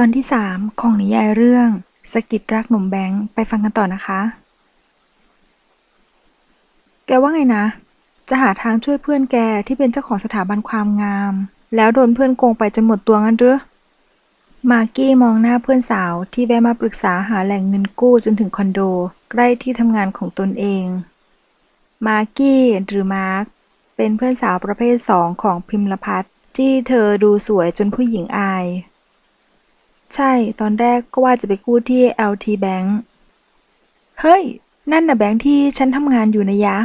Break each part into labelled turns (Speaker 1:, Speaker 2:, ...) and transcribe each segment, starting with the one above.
Speaker 1: ตอนที่ 3 ของนิยายเรื่องสกิดรักหนุ่มแบงค์ไปฟังกันต่อนะคะ แกว่าไงนะ จะหาทางช่วยเพื่อนแกที่เป็นเจ้าของสถาบันความงาม แล้วโดนเพื่อนโกงไปจนหมดตัวงั้นหรือมากกี้มองหน้าเพื่อนสาวที่แวะมาปรึกษาหาแหล่งเงินกู้จนถึงคอนโด ใกล้ที่ทำงานของตนเอง มากกี้หรือมาร์คเป็นเพื่อนสาวประเภทสองของพิมรพัฒน์ที่เธอดูสวยจนผู้หญิงอาย ใช่ ตอนแรกก็ว่าจะไปกู้ที่ LT Bank เฮ้ย นั่นน่ะแบงค์ที่ฉันทำงานอยู่นะยะ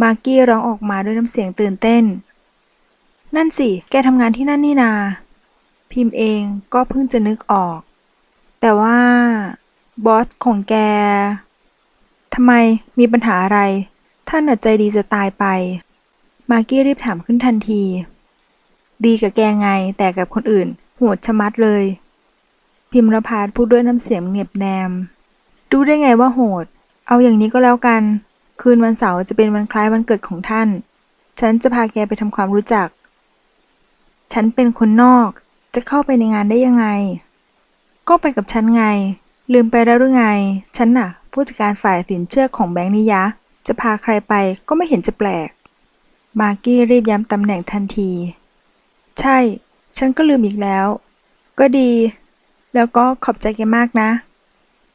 Speaker 1: มากกี้ร้องออกมาด้วยน้ำเสียงตื่นเต้น นั่นสิ แกทำงานที่นั่นนี่นา พิมพ์เองก็เพิ่งจะนึกออก แต่ว่า บอสของแก ทำไม มีปัญหาอะไร ท่านน่ะใจดีจะตายไป มากกี้รีบถามขึ้นทันที ดีกับแกไง แต่กับคนอื่นโหดชะมัดเลย พิมรพาสพูดด้วยน้ำเสียงเหน็บแนม ดูได้ไงว่าโหด เอาอย่างนี้ก็แล้วกัน คืนวันเสาร์จะเป็นวันคล้ายวันเกิดของท่าน ฉันจะพาแกไปทำความรู้จัก ฉันเป็นคนนอก จะเข้าไปในงานได้ยังไง ก็ไปกับฉันไง ลืมไปแล้วหรือไง ฉันน่ะ ผู้จัดการฝ่ายสินเชื่อของแบงค์นิยะ จะพาใครไปก็ไม่เห็นจะแปลก มากกี้รีบย้ำตำแหน่งทันที ใช่ ฉันก็ลืมอีกแล้ว ก็ดี แล้วก็ขอบใจแกมากนะ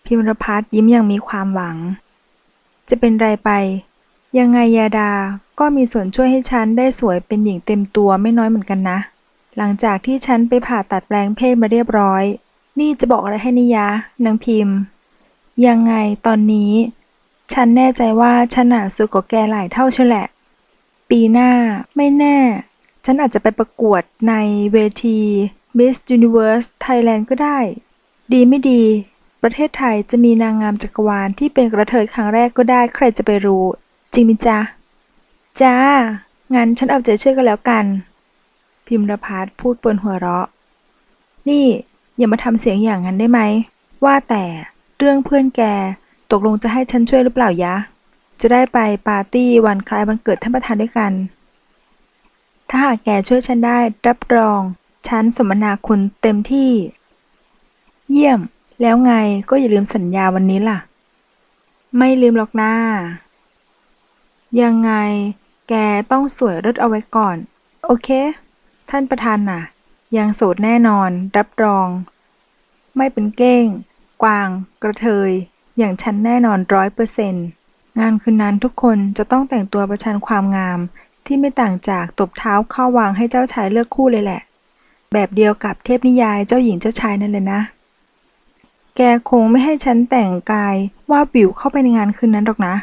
Speaker 1: พิมรพัฒน์ยิ้มอย่างมีความหวัง จะเป็นไรไป ยังไงยาดาก็มีส่วนช่วยให้ฉันได้สวยเป็นหญิงเต็มตัวไม่น้อยเหมือนกันนะ หลังจากที่ฉันไปผ่าตัดแปลงเพศมาเรียบร้อย นี่จะบอกอะไรให้นิยะนางพิมพ์ ยังไงตอนนี้ ฉันแน่ใจว่าฉันน่ะสวยกว่าแกหลายเท่าเชียวแหละ ปีหน้าไม่แน่ ฉันอาจจะไปประกวดในเวที Miss Universe Thailand ก็ได้ ดีไม่ดี ประเทศไทยจะมีนางงามจักรวาลที่เป็นกระเทยครั้งแรกก็ได้ใครจะไปรู้ จริงมิจ๊ะจ้า งั้นฉันเอาใจช่วยกันแล้วกัน พิมรพัฒน์พูดปนหัวเราะ นี่อย่ามาทำเสียงอย่างนั้นได้ไหม ว่าแต่เรื่องเพื่อนแกตกลงจะให้ฉันช่วยหรือเปล่ายะ จะได้ไปปาร์ตี้วันคล้ายวันเกิดท่านประธานด้วยกัน ถ้าหากแกช่วยฉันได้รับรอง ฉันสมนาคุณเต็มที่ เยี่ยม แล้วไงก็อย่าลืมสัญญาวันนี้ล่ะ ไม่ลืมหรอกนะยังไงแกต้องสวยเลิศเอาไว้ก่อน โอเค ท่านประธานน่ะ ยังโสดแน่นอน รับรอง ไม่เป็นเก้ง กวาง กระเทย อย่างฉันแน่นอนร้อยเปอร์เซนต์งานคืนนั้นทุกคนจะต้องแต่งตัวประชันความงาม ที่ไม่ต่างจากตบเท้าเข้าวางให้เจ้าชายเลือกคู่เลยแหละ แบบเดียวกับเทพนิยายเจ้าหญิงเจ้าชายนั่นเลยนะ แกคงไม่ให้ฉันแต่งกายว่าบิวเข้าไปในงานคืนนั้นหรอกนะ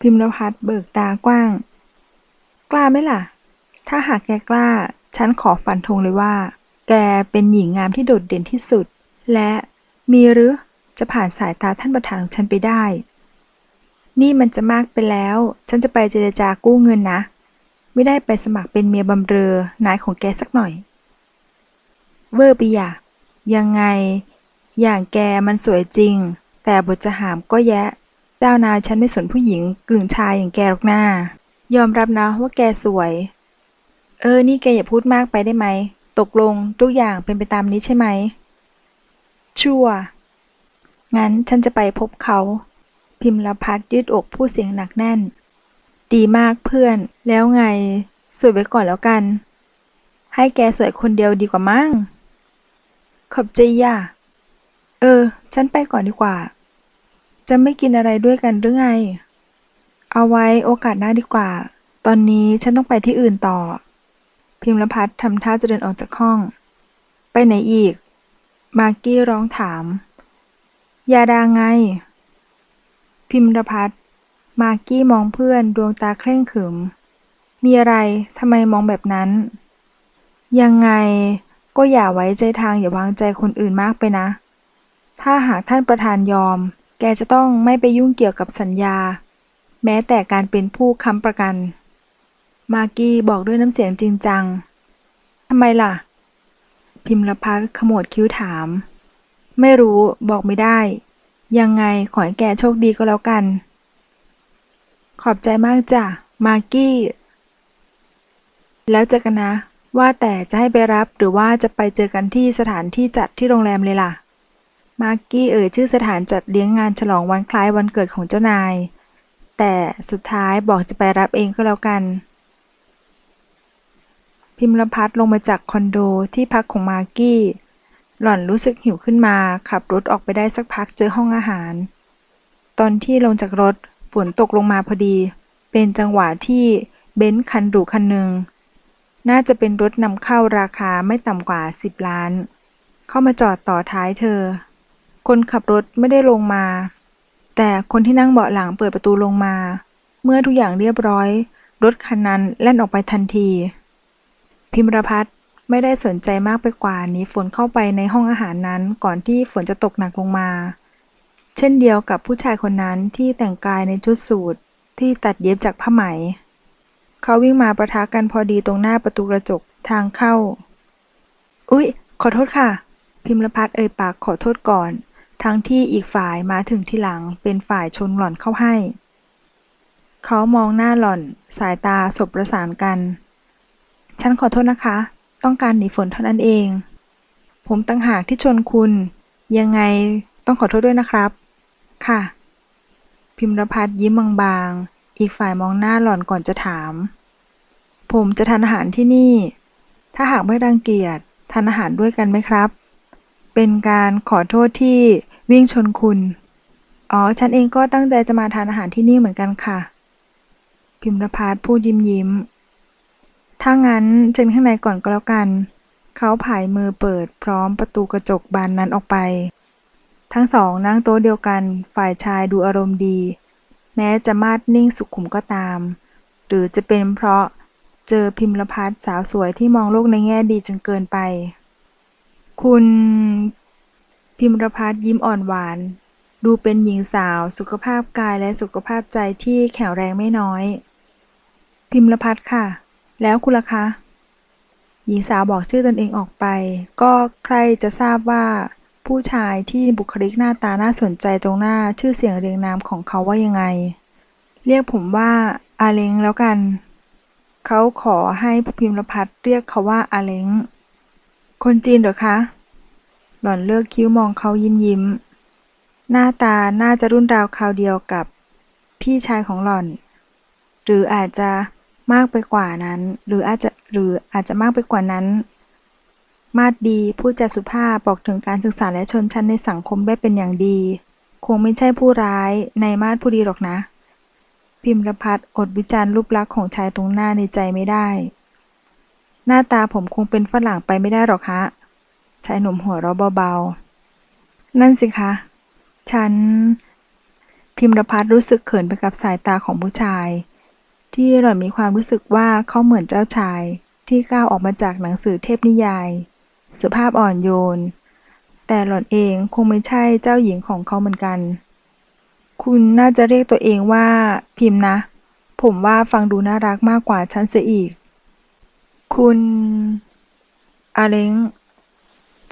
Speaker 1: พิมรพัฒน์เบิกตากว้าง กล้าไหมล่ะ ถ้าหากแกกล้า ฉันขอฝันธงเลยว่า แกเป็นหญิงงามที่โดดเด่นที่สุด และมีหรือจะผ่านสายตาท่านประธานของฉันไปได้ นี่มันจะมากไปแล้ว ฉันจะไปเจรจากู้เงินนะ ไม่ได้ไปสมัครเป็นเมียบำเรอนายของแกสักหน่อย เวอร์ปีอย่ายังไง อย่างแกมันสวยจริง แต่บทจะหามก็แยะ เจ้านายฉันไม่สนผู้หญิงกึ่งชายอย่างแกหรอกหน้า ยอมรับนะว่าแกสวย เออ นี่แกอย่าพูดมากไปได้ไหม ตกลงทุกอย่างเป็นไปตามนี้ใช่ไหม ชั่ว งั้นฉันจะไปพบเขา พิมรพัฒยืดอกพูดเสียงหนักแน่น ดีมากเพื่อน แล้วไง สวยไว้ก่อนแล้วกัน ให้แกสวยคนเดียวดีกว่ามั้ง ขอบใจย่า เออ ฉันไปก่อนดีกว่า จะไม่กินอะไรด้วยกันหรือไง เอาไว้โอกาสหน้าดีกว่า ตอนนี้ฉันต้องไปที่อื่นต่อ พิมรพัฒน์ทำท่าจะเดินออกจากห้อง ไปไหนอีก มากกี้ร้องถาม ยาดาไง พิมรพัฒน์มากกี้มองเพื่อนดวงตาเคร่งขรึม มีอะไรทำไมมองแบบนั้น ยังไง ก็อย่าไว้ใจทางอย่าวางใจคนอื่นมากไปนะ ถ้าหากท่านประธานยอม แกจะต้องไม่ไปยุ่งเกี่ยวกับสัญญา แม้แต่การเป็นผู้ค้ำประกัน มากี้บอกด้วยน้ำเสียงจริงจังทำไมล่ะ พิมรพัฒขมวดคิ้วถาม ไม่รู้บอกไม่ได้ ยังไงขอให้แกโชคดีก็แล้วกัน ขอบใจมากจ้ะ มากี้ แล้วเจอกันนะ ว่าแต่จะให้ไปรับหรือว่าจะไปเจอกันที่สถานที่จัดที่โรงแรมเลยล่ะ มาร์กี้เอ่ยชื่อสถานจัดเลี้ยงงานฉลองวันคล้ายวันเกิดของเจ้านาย แต่สุดท้ายบอกจะไปรับเองก็แล้วกัน พิมรพัฒน์ลงมาจากคอนโดที่พักของมาร์กี้ หล่อนรู้สึกหิวขึ้นมาขับรถออกไปได้สักพักเจอห้องอาหาร ตอนที่ลงจากรถฝนตกลงมาพอดี เป็นจังหวะที่เบนซ์คันหรูคันหนึ่ง น่าจะเป็นรถนำเข้าราคาไม่ต่ำกว่า 10 ล้าน เข้ามาจอดต่อท้ายเธอ คนขับรถไม่ได้ลงมา แต่คนที่นั่งเบาะหลังเปิดประตูลงมา เมื่อทุกอย่างเรียบร้อย รถคันนั้นแล่นออกไปทันที พิมรพัฒน์ไม่ได้สนใจมากไปกว่านี้ฝนเข้าไปในห้องอาหารนั้นก่อนที่ฝนจะตกหนักลงมา เช่นเดียวกับผู้ชายคนนั้นที่แต่งกายในชุดสูทที่ตัดเย็บจากผ้าไหม เขาวิ่งมาประทะกันพอดีตรงหน้าประตูกระจกทางเข้า อุ๊ย ขอโทษค่ะ พิมรพัฒน์เอ่ยปากขอโทษก่อน ทั้งที่อีกฝ่ายมาถึงที่หลังเป็นฝ่ายชนหล่อนเข้าให้ เขามองหน้าหล่อน สายตาสบประสานกัน ฉันขอโทษนะคะ ต้องการหนีฝนเท่านั้นเอง ผมตั้งหากที่ชนคุณ ยังไงต้องขอโทษด้วยนะครับ ค่ะ พิมรพัฒน์ยิ้มบางๆ อีกฝ่ายมองหน้าหล่อนก่อนจะถาม ผมจะทานอาหารที่นี่ ถ้าหากไม่รังเกียจทานอาหารด้วยกันไหมครับ เป็นการขอโทษที่วิ่งชนคุณ อ๋อ ฉันเองก็ตั้งใจจะมาทานอาหารที่นี่เหมือนกันค่ะ พิมรพัฒน์พูดยิ้มยิ้ม ถ้างั้นเชิญข้างในก่อนก็แล้วกัน เขาผายมือเปิดพร้อมประตูกระจกบานนั้นออกไป ทั้งสองนั่งโต๊ะเดียวกัน ฝ่ายชายดูอารมณ์ดี แม้จะมาดนิ่งสุขุมก็ตาม หรือจะเป็นเพราะเจอพิมรพัฒสาวสวยที่มองโลกในแง่ดีจนเกินไป คุณพิมรพัฒยิ้มอ่อนหวาน ดูเป็นหญิงสาวสุขภาพกายและสุขภาพใจที่แข็งแรงไม่น้อย พิมรพัฒค่ะ แล้วคุณล่ะคะ หญิงสาวบอกชื่อตนเองออกไป ก็ใครจะทราบว่า ผู้ชายที่บุคลิกหน้าตาน่าสนใจตรงหน้าชื่อเสียงเรียงนามของเขาว่ายังไง เรียกผมว่าอาเล้งแล้วกัน เขาขอให้พิมพ์รพัฒน์เรียกเขาว่าอาเล้ง คนจีนเหรอคะ หล่อนเลือกคิ้วมองเขายิ้มยิ้ม หน้าตาน่าจะรุ่นราวคราวเดียวกับ พี่ชายของหล่อน หรืออาจจะมากไปกว่านั้น หรืออาจจะหรืออาจจะมากไปกว่านั้น มาดดีพูดจาสุภาพบอกถึงการศึกษาและชนชั้นในสังคมได้เป็นอย่างดี คงไม่ใช่ผู้ร้ายในมาดผู้ดีหรอกนะ พิมรพัฒน์อดวิจารณ์รูปลักษณ์ของชายตรงหน้าในใจไม่ได้ หน้าตาผมคงเป็นฝรั่งไปไม่ได้หรอกคะชายหนุ่มหัวเราะเบาๆ นั่นสิคะ ฉัน พิมรพัฒน์รู้สึกเขินไปกับสายตาของผู้ชาย ที่หล่อนมีความรู้สึกว่าเขาเหมือนเจ้าชายที่ก้าวออกมาจากหนังสือเทพนิยาย สุภาพอ่อนโยน แต่หล่อนเองคงไม่ใช่เจ้าหญิงของเขาเหมือนกัน คุณน่าจะเรียกตัวเองว่าพิมพ์นะ ผมว่าฟังดูน่ารักมากกว่าฉันเสียอีก คุณอาเล้ง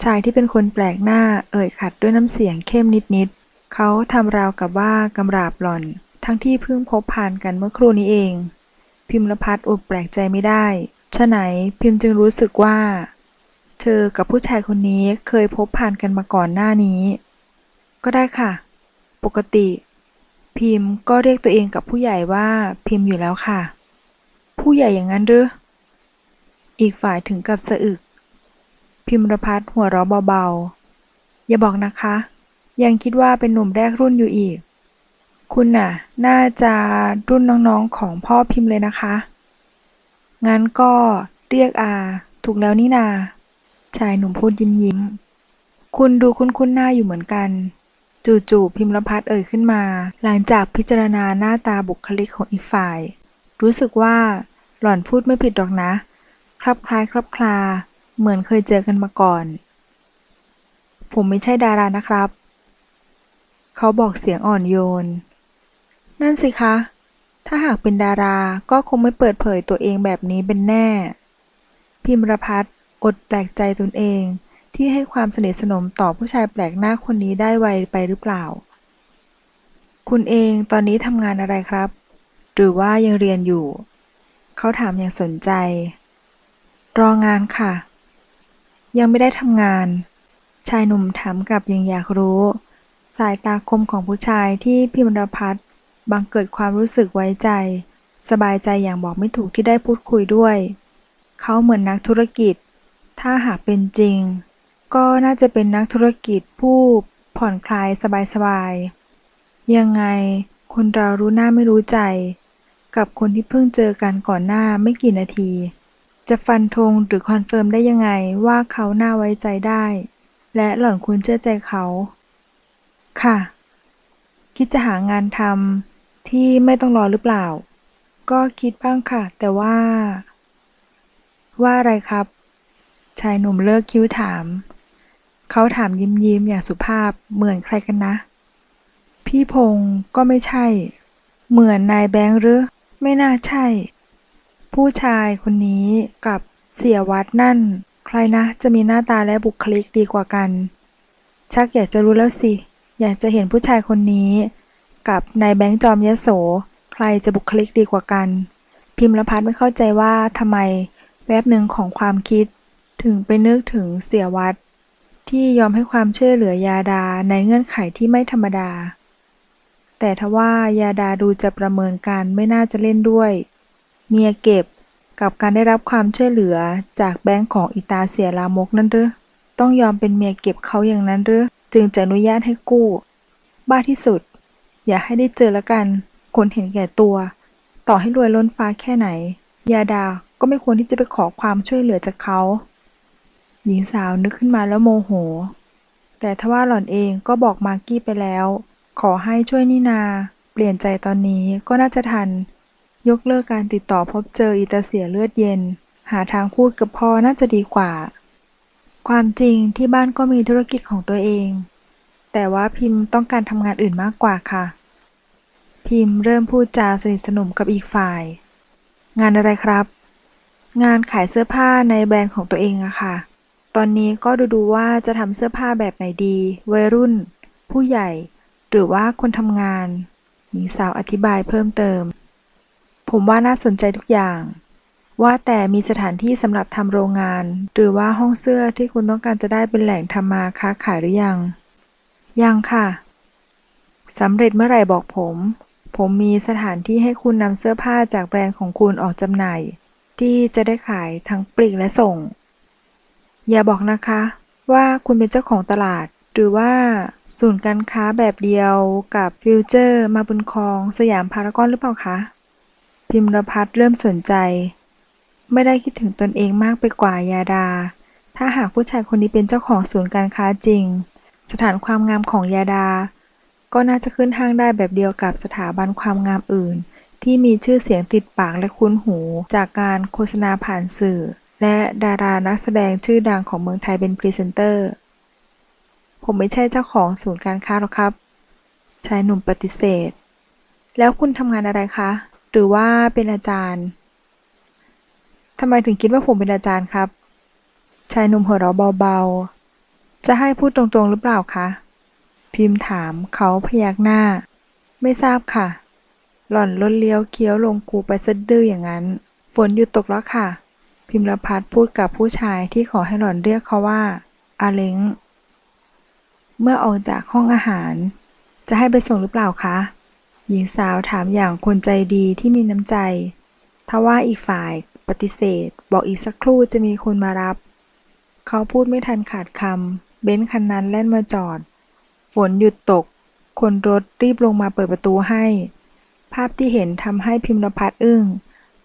Speaker 1: ชายที่เป็นคนแปลกหน้าเอ่ยขัดด้วยน้ำเสียงเข้มนิดๆเขาทำราวกับว่ากำราบหล่อน ทั้งที่เพิ่งพบผ่านกันเมื่อครู่นี้เอง พิมรพัฒน์อดแปลกใจไม่ได้ฉะไหนพิมพ์จึงรู้สึกว่า เธอกับผู้ชายคนนี้เคยพบผ่านกันมาก่อนหน้านี้ ก็ได้ค่ะ ปกติ พิมพ์ก็เรียกตัวเองกับผู้ใหญ่ว่าพิมพ์อยู่แล้วค่ะ ผู้ใหญ่อย่างนั้นหรืออีกฝ่ายถึงกับสะอึก พิมรพัฒน์หัวเราะเบาๆ อย่าบอกนะคะ ยังคิดว่าเป็นหนุ่มแรกรุ่นอยู่อีก คุณน่ะ น่าจะรุ่นน้องๆของพ่อพิมพ์เลยนะคะ งั้นก็เรียกอา ถูกแล้วนี่นา ชายหนุ่มพูดยิ้มยิ้ม คุณดูคุ้นๆหน้าอยู่เหมือนกัน จู่ๆพิมรพัฒเอ่ยขึ้นมา หลังจากพิจารณาหน้าตาบุคลิกของอีกฝ่าย รู้สึกว่า หล่อนพูดไม่ผิดหรอกนะคลับคล้ายคลับคลา เหมือนเคยเจอกันมาก่อน ผมไม่ใช่ดารานะครับ เขาบอกเสียงอ่อนโยน นั่นสิคะ ถ้าหากเป็นดาราก็คงไม่เปิดเผยตัวเองแบบนี้เป็นแน่ พิมรพัฒน์ อดแปลกใจตนเอง ที่ให้ความสนิทสนมต่อผู้ชายแปลกหน้าคนนี้ได้ไวไปหรือเปล่า คุณเองตอนนี้ทำงานอะไรครับ หรือว่ายังเรียนอยู่ เขาถามอย่างสนใจ รองานค่ะ ยังไม่ได้ทำงาน ชายหนุ่มถามกลับยังอยากรู้ สายตาคมของผู้ชายที่พิมรพัฒน์บังเกิดความรู้สึกไว้ใจ สบายใจอย่างบอกไม่ถูกที่ได้พูดคุยด้วย เขาเหมือนนักธุรกิจ ถ้าหากเป็นจริง ก็น่าจะเป็นนักธุรกิจผู้ผ่อนคลายสบายๆ ยังไงคนเรารู้หน้าไม่รู้ใจ กับคนที่เพิ่งเจอกันก่อนหน้าไม่กี่นาที จะฟันธงหรือคอนเฟิร์มได้ยังไงว่าเขาน่าไว้ใจได้ และหล่อนควรเชื่อใจเขา ค่ะ คิดจะหางานทำที่ไม่ต้องรอหรือเปล่า ก็คิดบ้างค่ะ แต่ว่า ว่าอะไรครับ ชายหนุ่มเลิกคิ้วถาม เขาถามยิ้มยิ้มอย่างสุภาพเหมือนใครกันนะ พี่พงศ์ก็ไม่ใช่ เหมือนนายแบงค์หรือ ไม่น่าใช่ ผู้ชายคนนี้กับเสียวัดนั่น ใครนะจะมีหน้าตาและบุคลิกดีกว่ากัน ชักอยากจะรู้แล้วสิ อยากจะเห็นผู้ชายคนนี้ กับนายแบงค์จอมยโส ใครจะบุคลิกดีกว่ากัน พิมพ์ละพัฒน์ไม่เข้าใจว่าทำไมแวบหนึ่งของความคิด ถึงไปนึกถึงเสียวัด ที่ยอมให้ความช่วยเหลือยาดาในเงื่อนไขที่ไม่ธรรมดา แต่ทว่ายาดาดูจะประเมินการไม่น่าจะเล่นด้วย เมียเก็บกับการได้รับความช่วยเหลือจากแบงก์ของอิตาเสียลามกนั่นหรือต้องยอมเป็นเมียเก็บเขาอย่างนั้นหรือจึงจะอนุญาตให้กู้ บ้าที่สุด อย่าให้ได้เจอละกัน คนเห็นแก่ตัว ต่อให้รวยล้นฟ้าแค่ไหน ยาดาก็ไม่ควรที่จะไปขอความช่วยเหลือจากเขา หญิงสาวนึกขึ้นมาแล้วโมโห แต่ทว่าหล่อนเองก็บอกมากกี้ไปแล้ว ขอให้ช่วยนินา เปลี่ยนใจตอนนี้ก็น่าจะทัน ยกเลิกการติดต่อพบเจออิตาเสียเลือดเย็น หาทางพูดกับพ่อน่าจะดีกว่า ความจริงที่บ้านก็มีธุรกิจของตัวเอง แต่ว่าพิมพ์ต้องการทำงานอื่นมากกว่าค่ะ พิมพ์เริ่มพูดจาสนิทสนมกับอีกฝ่าย งานอะไรครับ งานขายเสื้อผ้าในแบรนด์ของตัวเองอะค่ะ ตอนนี้ก็ดูดูว่าจะทำเสื้อผ้าแบบไหนดี วัยรุ่น ผู้ใหญ่ หรือว่าคนทำงานหญิงสาวอธิบายเพิ่มเติม ผมว่าน่าสนใจทุกอย่าง ว่าแต่มีสถานที่สำหรับทำโรงงาน หรือว่าห้องเสื้อที่คุณต้องการจะได้เป็นแหล่งทำมาค้าขายหรือยัง ยังค่ะสำเร็จเมื่อไหร่บอกผม ผมมีสถานที่ให้คุณนำเสื้อผ้าจากแบรนด์ของคุณออกจำหน่าย ที่จะได้ขายทั้งปลีกและส่ง อย่าบอกนะคะ ว่าคุณเป็นเจ้าของตลาด หรือว่าศูนย์การค้าแบบเดียวกับฟิวเจอร์มาบุญคองสยามพารากอนหรือเปล่าคะ พิมรพัฒน์เริ่มสนใจ ไม่ได้คิดถึงตนเองมากไปกว่ายาดา ถ้าหากผู้ชายคนนี้เป็นเจ้าของศูนย์การค้าจริง สถานความงามของยาดา ก็น่าจะขึ้นห้างได้แบบเดียวกับสถาบันความงามอื่น ที่มีชื่อเสียงติดปากและคุ้นหูจากการโฆษณาผ่านสื่อ และดารานักแสดงชื่อดังของเมืองไทยเป็นพรีเซนเตอร์ ผมไม่ใช่เจ้าของศูนย์การค้าหรอกครับ ชายหนุ่มปฏิเสธ แล้วคุณทำงานอะไรคะ หรือว่าเป็นอาจารย์ทำไมถึงคิดว่าผมเป็นอาจารย์ครับ ชายหนุ่มหัวเราะเบาๆ จะให้พูดตรงๆหรือเปล่าคะ พิมพ์ถามเขาพยักหน้า ไม่ทราบค่ะ หล่อนลดเลี้ยวเคี้ยวลงคูไปสะดื้ออย่างนั้น ฝนหยุดตกแล้วค่ะ พิมรพัฒน์พูดกับผู้ชายที่ขอให้หล่อนเรียกเขาว่าอาเล้ง เมื่อออกจากห้องอาหาร จะให้ไปส่งหรือเปล่าคะ หญิงสาวถามอย่างคนใจดีที่มีน้ำใจ ทว่าอีกฝ่ายปฏิเสธ บอกอีกสักครู่จะมีคนมารับ เขาพูดไม่ทันขาดคำเบนซ์คันนั้นแล่นมาจอด ฝนหยุดตก คนรถรีบลงมาเปิดประตูให้ ภาพที่เห็นทำให้พิมรพัฒน์อึ้ง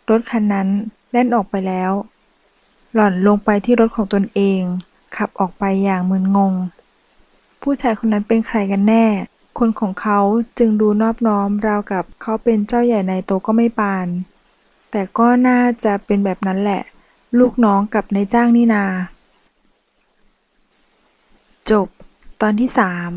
Speaker 1: รถคันนั้นแล่นออกไปแล้ว หล่อนลงไปที่รถของตนเอง ขับออกไปอย่างมึนงง ผู้ชายคนนั้นเป็นใครกันแน่ คนของเขาจึงดูนอบน้อมราวกับเขาเป็นเจ้าใหญ่ในโตก็ไม่ปาน แต่ก็น่าจะเป็นแบบนั้นแหละ ลูกน้องกับนายจ้างนี่นา จบ ตอนที่สาม